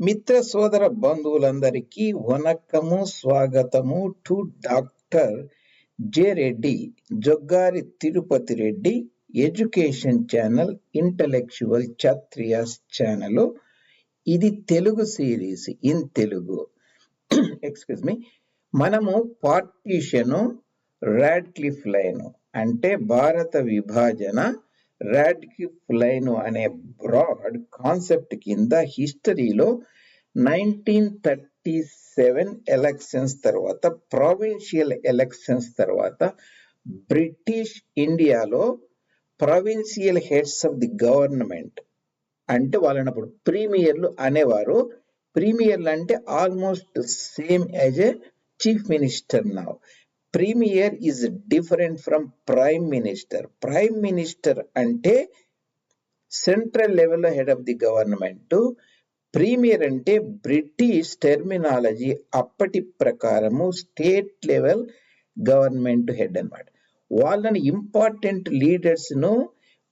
మిత్ర సోదర బంధువులందరికీ వనక్కము స్వాగతము to doctor J Reddy Joggari Tirupati Reddy education channel intellectual ఛత్రియాస్ channel. ఇది Telugu series in Telugu. Excuse me మనము పార్టీషను రాడ్క్లిఫ్ లైన్ అంటే భారత విభజన రాడ్క్లిఫ్ లైన్ అనే బ్రాడ్ కాన్సెప్ట్ కింద హిస్టరీలో నైన్టీన్ థర్టీ సెవెన్ ఎలక్షన్స్ తర్వాత ప్రావిన్షియల్ ఎలక్షన్స్ తర్వాత బ్రిటిష్ ఇండియాలో provincial heads of the government అంటే వాళ్ళని అప్పుడు ప్రీమియర్లు అనేవారు. ప్రీమియర్లు అంటే almost same as a chief minister నా premier is different from prime minister prime minister అంటే సెంట్రల్ లెవెల్లో head of the government premier అంటే బ్రిటిష్ టెర్మినాలజీ అప్పటి ప్రకారము స్టేట్ లెవెల్ గవర్నమెంట్ హెడ్ అనమాట వాళ్ళని ఇంపార్టెంట్ లీడర్స్ను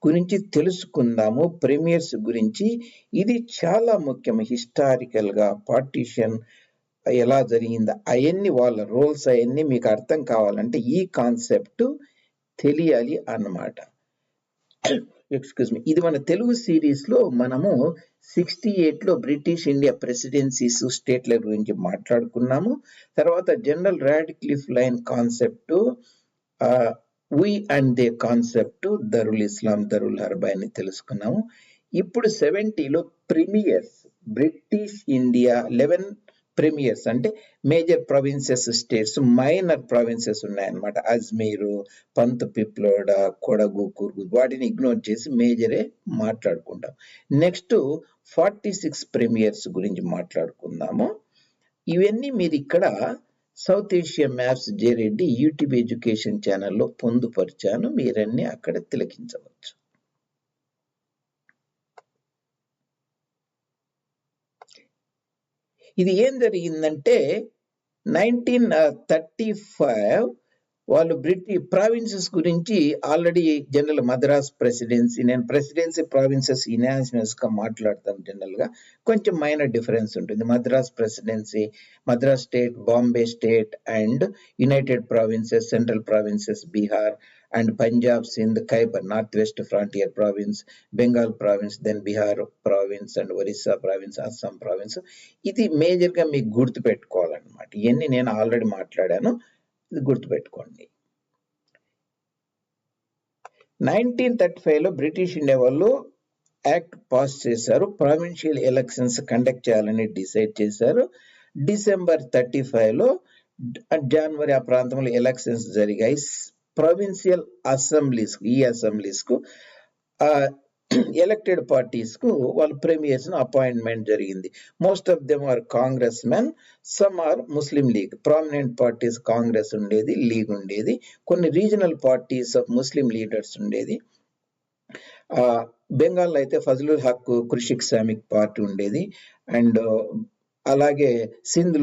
గురించి తెలుసుకుందాము. ప్రీమియర్స్ గురించి ఇది చాలా ముఖ్యం. హిస్టారికల్గా పార్టీషన్ ఎలా జరిగింది? అవన్నీ వాళ్ళ రోల్స్ అవన్నీ మీకు అర్థం కావాలంటే ఈ కాన్సెప్ట్ తెలియాలి అన్నమాట. ఎక్స్క్యూజ్ మీ ఇది మన తెలుగు సిరీస్లో మనము సిక్స్టీ ఎయిట్లో బ్రిటిష్ ఇండియా ప్రెసిడెన్సీస్ స్టేట్ల గురించి మాట్లాడుకున్నాము. తర్వాత general Radcliffe line concept we and they concept దరుల్ ఇస్లాం దరుల్ హర్బా అని తెలుసుకున్నాము. ఇప్పుడు సెవెంటీలో premiers British India eleven premiers అంటే major provinces states minor provinces ఉన్నాయన్నమాట. అజ్మీరు పంత్ పిప్లోడ కొడగు కుర్గు వాటిని ఇగ్నోర్ చేసి మేజరే మాట్లాడుకుంటాం. నెక్స్ట్ ఫార్టీ సిక్స్ ప్రీమియర్స్ గురించి మాట్లాడుకుందాము. ఇవన్నీ మీరు ఇక్కడ South Asia maps J Reddy YouTube education ఛానల్లో పొందుపరిచాను. మీరన్నీ అక్కడ తిలకించవచ్చు. ఇది ఏం జరిగిందంటే నైన్టీన్ థర్టీ ఫైవ్ వాళ్ళు బ్రిటిష్ ప్రావిన్సెస్ గురించి ఆల్రెడీ జనరల్ మద్రాస్ ప్రెసిడెన్సీ నేను ప్రెసిడెన్సీ ప్రావిన్సెస్ ఇనాన్స్మెంట్స్గా మాట్లాడతాను జనరల్గా కొంచెం మైనర్ డిఫరెన్స్ ఉంటుంది. Madras presidency Madras state Bombay state and united provinces central provinces Bihar and Punjab Sindh Khyber north west frontier province Bengal province then Bihar province and Orissa province Assam province ఇది మేజర్గా మీకు గుర్తుపెట్టుకోవాలన్నమాట. ఇవన్నీ నేను already మాట్లాడాను. ఇది గుర్తుపెట్టుకోండి. Nineteen thirty ఫైవ్లో British India వాళ్ళు యాక్ట్ పాస్ చేశారు. ప్రావిన్షియల్ ఎలక్షన్స్ కండక్ట్ చేయాలని డిసైడ్ చేశారు. డిసెంబర్ థర్టీ ఫైవ్లో జనవరి ఆ ప్రాంతంలో ఎలక్షన్స్ జరిగాయి. ప్రొవిన్షియల్ అసెంబ్లీస్ ఈ అసెంబ్లీస్కు ఎలక్టెడ్ పార్టీస్కు వాళ్ళ అపాయింట్మెంట్ జరిగింది. Most of them are Congress men some are Muslim League. Prominent parties Congress ఉండేది లీగ్ ఉండేది. కొన్ని regional parties of Muslim leaders ఉండేది. బెంగాల్ అయితే ఫజలుల్ హక్ కృషిక్ ఇస్లామిక్ పార్టీ ఉండేది. అండ్ అలాగే సింధ్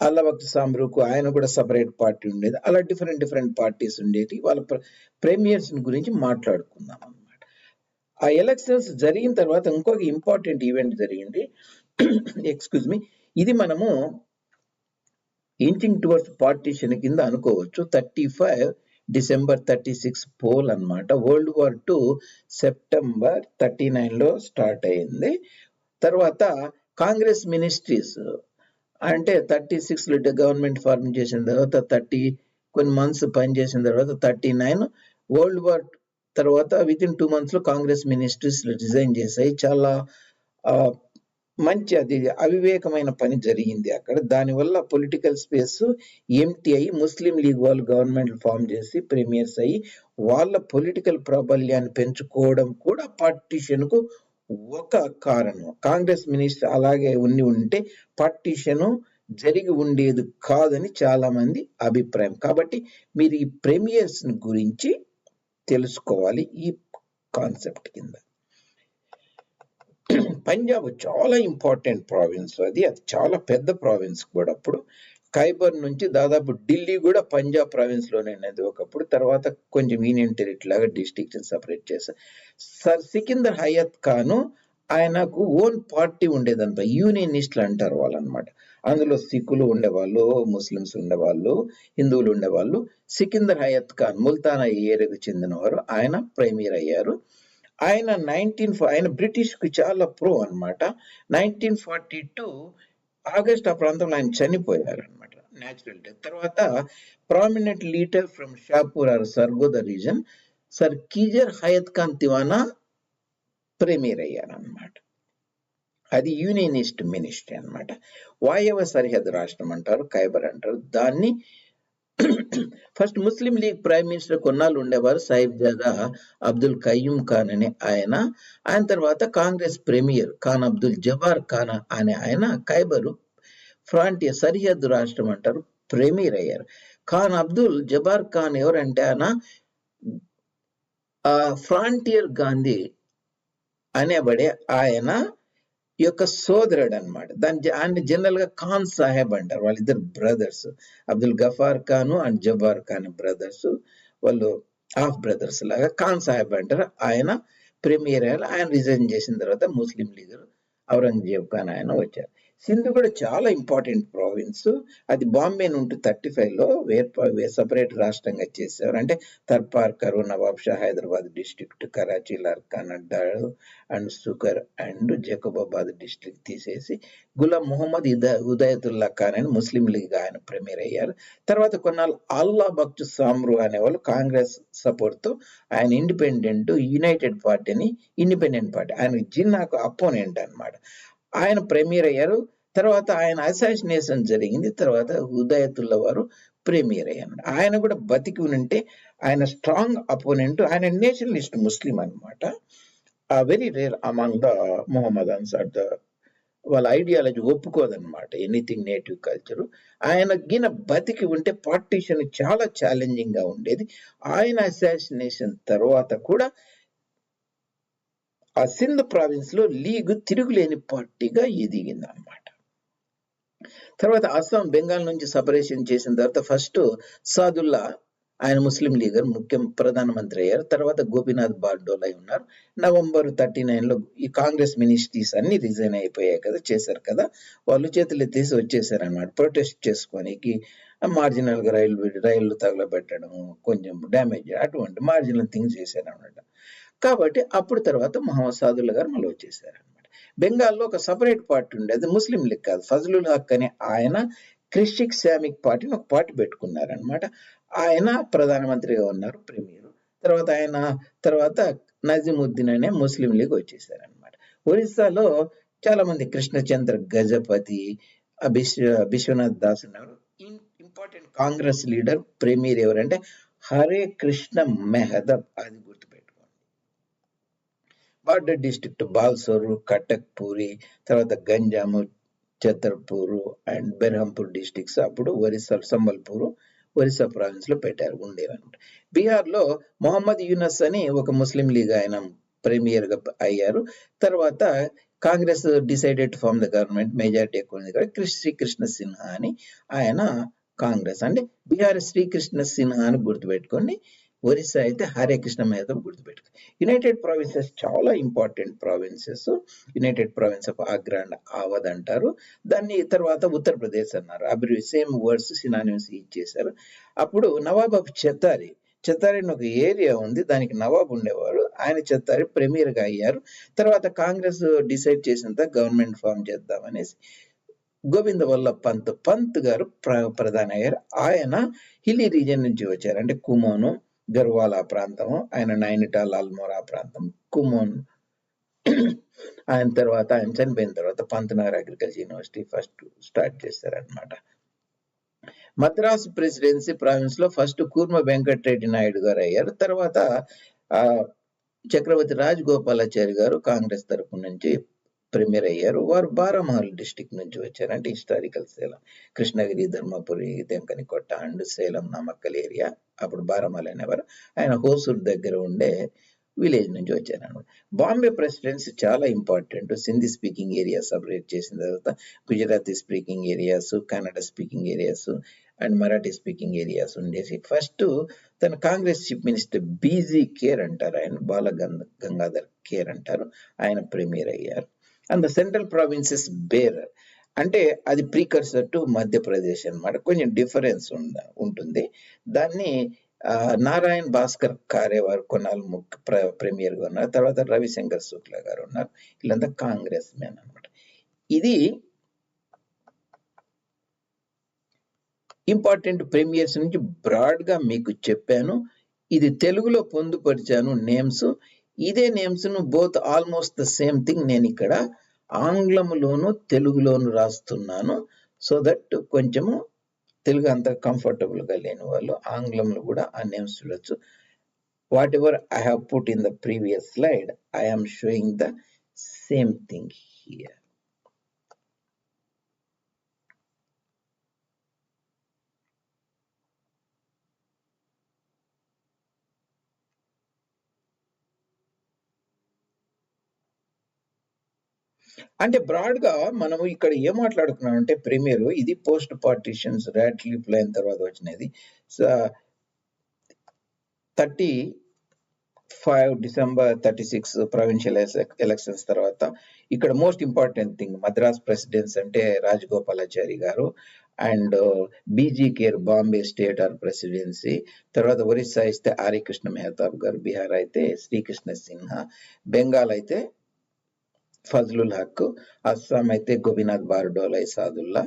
అల్లా అల్లవక్త్ సామ్రూకు ఆయన కూడా సపరేట్ పార్టీ ఉండేది. అలా డిఫరెంట్ డిఫరెంట్ పార్టీస్ ఉండేది. వాళ్ళ ప్రీమియర్స్ గురించి మాట్లాడుకుందాం అనమాట ఆ ఎలక్షన్స్ జరిగిన తర్వాత ఇంకొక ఇంపార్టెంట్ ఈవెంట్ జరిగింది. ఎక్స్క్యూజ్ మీ ఇది మనము ఇంచింగ్ టువర్డ్స్ పార్టీషన్ కింద అనుకోవచ్చు. Thirty five December thirty six poll అనమాట world war two September thirty నైన్లో స్టార్ట్ అయింది. తర్వాత కాంగ్రెస్ మినిస్ట్రీస్ అంటే థర్టీ సిక్స్లో గవర్నమెంట్ ఫార్మ్ చేసిన తర్వాత థర్టీ కొన్ని మంత్స్ పనిచేసిన తర్వాత థర్టీ నైన్ వరల్డ్ వార్ తర్వాత విత్ ఇన్ టూ మంత్స్లో కాంగ్రెస్ మినిస్ట్రీస్ రిజైన్ చేశాయి. చాలా మంచి అది అవివేకమైన పని జరిగింది అక్కడ. దానివల్ల పొలిటికల్ స్పేస్ ఎంటీ అయ్యి ముస్లిం లీగ్ వాళ్ళు గవర్నమెంట్ ఫామ్ చేసి ప్రీమియర్స్ అయ్యి వాళ్ళ పొలిటికల్ ప్రాబల్యాన్ని పెంచుకోవడం కూడా పార్టీషన్కు ఒక కారణం. కాంగ్రెస్ మినిస్టర్ అలాగే ఉండి ఉంటే పార్టీషన్ జరిగి ఉండేది కాదని చాలా మంది అభిప్రాయం. కాబట్టి మీరు ఈ ప్రీమియర్స్ గురించి తెలుసుకోవాలి ఈ కాన్సెప్ట్ కింద. పంజాబ్ చాలా ఇంపార్టెంట్ ప్రావిన్స్. అది అది చాలా పెద్ద ప్రావిన్స్ కూడా. అప్పుడు ఖైబర్ నుంచి దాదాపు ఢిల్లీ కూడా పంజాబ్ ప్రావిన్స్లోనే ఉన్నది. ఒకప్పుడు తర్వాత కొంచెం యూనియన్ టెరిటరీ లాగా డిస్టిక్షన్ సపరేట్ చేశారు సర్ సికిందర్ హయత్ ఖాను ఆయనకు ఓన్ పార్టీ ఉండేదంత యూనియనిస్టులు అంటారు వాళ్ళు అనమాట అందులో సిక్కులు ఉండేవాళ్ళు ముస్లిమ్స్ ఉండేవాళ్ళు హిందువులు ఉండేవాళ్ళు. సికిందర్ హయత్ ఖాన్ ముల్తానా ఏరియాకు చెందినవారు ఆయన ప్రైమీర్ అయ్యారు. ఆయన నైన్టీన్ ఆయన బ్రిటిష్కి చాలా ప్రో అన్నమాట. నైన్టీన్ ఫార్టీ టూ ఆగస్ట్ ఆ ప్రాంతంలో ఆయన చనిపోయారు అనమాట న్యాచురల్ డెత్ తర్వాత prominent leader from Shahpur or Sargodha region sir Khizar Hayat Khan Tiwana premier అయ్యారు అనమాట అది యూనియనిస్ట్ మినిస్ట్రీ అన్నమాట. వాయవ సరిహద్దు రాష్ట్రం అంటారు ఖైబర్ అంటారు. దాన్ని first Muslim League prime minister కొన్నాళ్ళు ఉండేవారు సాహిబ్ జాదా అబ్దుల్ కయ్యూమ్ ఖాన్ అనే ఆయన. ఆయన తర్వాత కాంగ్రెస్ ప్రీమియర్ ఖాన్ అబ్దుల్ జబార్ ఖాన్ అనే ఆయన ఖైబరు ఫ్రాంటియర్ సరిహద్దు రాష్ట్రం అంటారు ప్రీమియర్ అయ్యారు. ఖాన్ అబ్దుల్ జబార్ ఖాన్ ఎవరంటే ఆయన? ఫ్రాంటియర్ గాంధీ అనేబడే ఆయన. యొక్క సోదరుడు అనమాట దాని ఆయన జనరల్గా ఖాన్ సాహెబ్ అంటారు. వాళ్ళిద్దరు brothers. Abdul Ghaffar Khan and Jabbar Khan brothers. వాళ్ళు హాఫ్ బ్రదర్స్ లాగా ఖాన్ సాహెబ్ అంటారు. ఆయన ప్రీమియర్ అయ్యారు. ఆయన రిజైన్ చేసిన తర్వాత ముస్లిం లీగర్ ఔరంగజేబ్ ఖాన్ ఆయన వచ్చారు. సింధు కూడా చాలా ఇంపార్టెంట్ ప్రావిన్స్. అది బాంబే నుండి థర్టీ ఫైవ్లో వేర్పా సపరేట్ రాష్ట్రంగా చేసేవారు. అంటే Tharparkar Nawabshah Hyderabad district Karachi Larkana అడ్డాడు and Sukkur and Jacobabad district తీసేసి గులాం మొహమ్మద్ ఇద ఉదయతుల్లా ఖాన్ అని ముస్లిం లీగ్ ఆయన ప్రీమియర్ అయ్యారు. తర్వాత కొన్నాళ్ళు అల్లా బక్త్ సామ్రు అనేవాళ్ళు కాంగ్రెస్ సపోర్ట్తో ఆయన ఇండిపెండెంట్ యునైటెడ్ పార్టీని ఇండిపెండెంట్ పార్టీ ఆయన జిన్నాకు అపోనెంట్ అన్నమాట. ఆయన ప్రీమియర్ అయ్యారు. తర్వాత ఆయన అసాసినేషన్ జరిగింది. తర్వాత ఉదయతుల్లా వారు ప్రీమియర్ అయ్యారు. ఆయన కూడా బతికి ఉంటే ఆయన స్ట్రాంగ్ అపోనెంట్ ఆయన నేషనలిస్ట్ ముస్లిం అన్నమాట. Very rare among the Mohammad Ansar the వాళ్ళ ఐడియాలజీ ఒప్పుకోదన్నమాట. ఎనీథింగ్ నేటివ్ కల్చర్ ఆయన గిన బతికి ఉంటే పార్టీషన్ చాలా ఛాలెంజింగ్గా ఉండేది. ఆయన అసాసినేషన్ తర్వాత కూడా ఆ సింధ్ ప్రావిన్స్లో లీగ్ తిరుగులేని పార్టీగా ఎదిగింది అనమాట తర్వాత అస్సాం బెంగాల్ నుంచి సపరేషన్ చేసిన తర్వాత ఫస్ట్ సాదుల్లా ఆయన ముస్లిం లీగర్ ముఖ్యం ప్రధానమంత్రి అయ్యారు. తర్వాత గోపీనాథ్ బార్డోలై ఉన్నారు. నవంబర్ థర్టీ నైన్లో ఈ కాంగ్రెస్ మినిస్ట్రీస్ అన్ని రిజైన్ అయిపోయాయి కదా చేశారు కదా. వాళ్ళు చేతులు ఎత్తేసి వచ్చేసారు అనమాట ప్రొటెస్ట్ చేసుకోనికి మార్జినల్గా రైలు రైళ్ళు తగలబెట్టడం కొంచెం డ్యామేజ్ అటువంటి మార్జినల్ థింగ్స్ చేశారు అనమాట కాబట్టి అప్పుడు తర్వాత మొహమ్మద్ సాదుల్లా గారు మళ్ళీ వచ్చేసారు అనమాట బెంగాల్లో ఒక సపరేట్ పార్టీ ఉండేది ముస్లిం లీగ్ కాదు. ఫజలుల్ హక్ అనే ఆయన క్రిస్టిక్ శామిక్ పార్టీని ఒక పార్టీ పెట్టుకున్నారనమాట ఆయన ప్రధానమంత్రిగా ఉన్నారు ప్రీమియర్ తర్వాత ఆయన తర్వాత నజీముద్దీన్ అనే ముస్లిం లీగ్ వచ్చేసారనమాట ఒరిస్సాలో చాలా మంది కృష్ణచంద్ర గజపతి విశ్వనాథ్ దాస్ ఉన్నారు. ఇంపార్టెంట్ కాంగ్రెస్ లీడర్ ప్రీమియర్ ఎవరంటే హరే కృష్ణ మెహదబ్ అది గుర్తు బార్డర్ డిస్ట్రిక్ట్ బాల్సోరు కటక్ పూరి తర్వాత గంజాము ఛతర్పూరు అండ్ బెర్హంపూర్ డిస్ట్రిక్ట్స్ అప్పుడు ఒరిస్సా సంబల్పూరు ఒరిస్సా ప్రావిన్స్లో పెట్టారు ఉండేవన్నమాట. బీహార్లో మొహమ్మద్ యూనస్ అని ఒక ముస్లిం లీగ్ ఆయన ప్రీమియర్గా అయ్యారు. తర్వాత Congress decided form the government majority ఎక్కువ ఉంది కదా శ్రీకృష్ణ సిన్హా అని ఆయన కాంగ్రెస్. అంటే బీహార్ శ్రీకృష్ణ సిన్హా అని గుర్తుపెట్టుకోండి. ఒరిస్సా అయితే హరే కృష్ణ మేధం గుర్తుపెట్టుకో. యునైటెడ్ ప్రావిన్సెస్ చాలా important provinces united province of Agra and Awadh అంటారు. దాన్ని తర్వాత ఉత్తరప్రదేశ్ అన్నారు. అభివృద్ధి సేమ్ వర్డ్స్ సినానిమ్స్ ఇచ్చేశారు. అప్పుడు నవాబ్ ఆఫ్ చెత్తారి. చెత్తారి అని ఒక ఏరియా ఉంది. దానికి నవాబ్ ఉండేవారు. ఆయన చెత్తారి premier గా అయ్యారు. తర్వాత కాంగ్రెస్ డిసైడ్ చేసినంత గవర్నమెంట్ ఫామ్ చేద్దామనేసి గోవింద వల్ల పంత్ పంత్ గారు ప్ర ప్రధాని అయ్యారు. ఆయన హిల్లీ రీజియన్ నుంచి వచ్చారు. అంటే కుమోను గర్వాల ప్రాంతం ఆయన నైనిటాల్ అల్మోరా ప్రాంతం కుమోన్. ఆయన తర్వాత ఆయన చనిపోయిన తర్వాత Pantnagar agriculture university first start చేశారనమాట మద్రాస్ ప్రెసిడెన్సీ ప్రావిన్స్లో ఫస్ట్ కూర్మ వెంకటరెడ్డి నాయుడు గారు అయ్యారు. తర్వాత ఆ చక్రవర్తి రాజగోపాలాచారి గారు కాంగ్రెస్ తరపు నుంచి ప్రీమియర్ అయ్యారు. వారు బారామహల్ డిస్టిక్ నుంచి వచ్చారు. అంటే historical Salem. Krishnagiri Dharmapuri Denkanikottai and Salem Namakkal area. అప్పుడు బారామహల్ అనేవారు. ఆయన హోసూర్ దగ్గర ఉండే విలేజ్ నుంచి వచ్చాను అనమాట బాంబే ప్రెసిడెన్సీ చాలా important. Sindhi speaking areas separate చేసిన తర్వాత Gujarati speaking areas Kannada speaking areas and Marathi speaking areas ఉండేసి ఫస్ట్ తన Congress chief minister B G Kher అంటారు. ఆయన బాల గంగాధర్ కేర్ అంటారు. ఆయన ప్రీమియర్ అయ్యారు. And the central provinces Berar అంటే అది ప్రీకర్సర్ టు మధ్యప్రదేశ్ అన్నమాట. కొంచెం డిఫరెన్స్ ఉంటుంది. దాన్ని నారాయణ్ భాస్కర్ కారే వారు కొన్నాళ్ళు ముఖ్య ప్ర- గా ఉన్నారు. తర్వాత రవిశంకర్ శుక్లా గారు ఉన్నారు. వీళ్ళంతా కాంగ్రెస్ మ్యాన్ అన్నమాట. ఇది ఇంపార్టెంట్ ప్రీమియర్స్ నుంచి బ్రాడ్గా మీకు చెప్పాను. ఇది తెలుగులో పొందుపరిచాను నేమ్స్. ఇదే నేమ్స్ను both almost the same thing నేను ఇక్కడ ఆంగ్లంలోను తెలుగులోను రాస్తున్నాను. సో దట్ కొంచెము తెలుగు అంత కంఫర్టబుల్గా లేని వాళ్ళు ఆంగ్లంలో కూడా ఆ నేమ్స్ చూడొచ్చు. Whatever I have put in the previous slide I showing the same thing here అంటే బ్రాడ్గా మనం ఇక్కడ ఏం మాట్లాడుకున్నాం అంటే ప్రీమియర్ ఇది post partitions Radcliffe line తర్వాత వచ్చినది. Thirty five December thirty six provincial elections తర్వాత ఇక్కడ most important thing Madras presidency అంటే Rajagopalachari garu and B G Kher Bombay state or presidency తర్వాత ఒరిస్సా ఇస్తే ఆర్య కృష్ణ మెహతాబ్ గారు బీహార్ అయితే శ్రీకృష్ణ సిన్హా బెంగాల్ అయితే ఫజ్లుల్ హక్ అస్సాం అయితే Gopinath Bordoloi Saadulla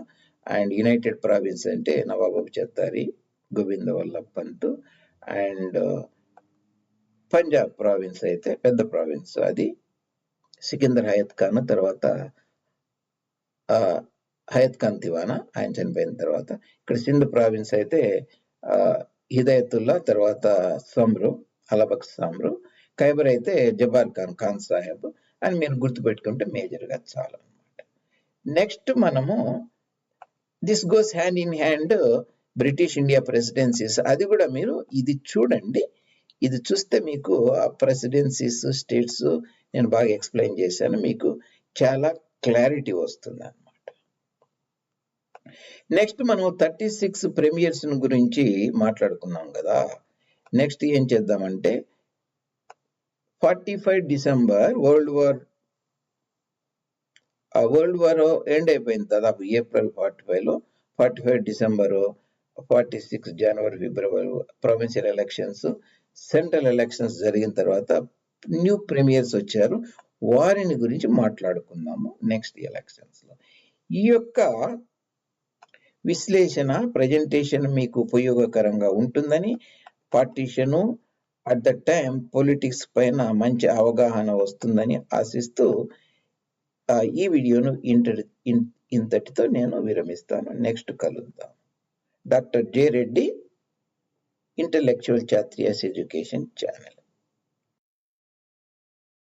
and united province అంటే నవాబు Chhatari Govind Vallabh Pant and uh, Punjab province అయితే పెద్ద ప్రావిన్స్ అది. సికిందర్ హయత్ ఖాన్ తర్వాత హయత్ ఖాన్ తివానా ఆయన చనిపోయిన తర్వాత. ఇక్కడ సింధ్ ప్రావిన్స్ అయితే హిదయతుల్లా తర్వాత సమ్రు అలబక్ సమ్రు ఖైబర్ అయితే జబార్ ఖాన్ ఖాన్ సాహెబ్ అని మీరు గుర్తుపెట్టుకుంటే మేజర్గా చాలు అనమాట నెక్స్ట్ మనము this goes hand in hand British India presidencies. అది కూడా మీరు ఇది చూడండి. ఇది చూస్తే మీకు ఆ ప్రెసిడెన్సీస్ స్టేట్స్ నేను బాగా ఎక్స్ప్లెయిన్ చేశాను. మీకు చాలా క్లారిటీ వస్తుంది అనమాట నెక్స్ట్ మనం థర్టీ సిక్స్ ప్రీమియర్స్ గురించి మాట్లాడుకున్నాం కదా. నెక్స్ట్ ఏం చేద్దామంటే forty five December world war world war end అయిపోయింది దాదాపు ఏప్రిల్ ఫార్టీ ఫైవ్లో. Forty five December forty six January February provincial elections central elections జరిగిన తర్వాత న్యూ ప్రీమియర్స్ వచ్చారు. వారిని గురించి మాట్లాడుకుందాము నెక్స్ట్ ఎలక్షన్స్లో ఈ యొక్క విశ్లేషణ ప్రజెంటేషన్ మీకు ఉపయోగకరంగా ఉంటుందని partition at the time politics పైన మంచి అవగాహన వస్తుందని ఆశిస్తూ ఆ, ఈ వీడియోను ఇంటర్ ఇంతటితో నేను విరమిస్తాను. నెక్స్ట్ కలుద్దాం. Doctor J Reddy intellectual Kshatriyas education channel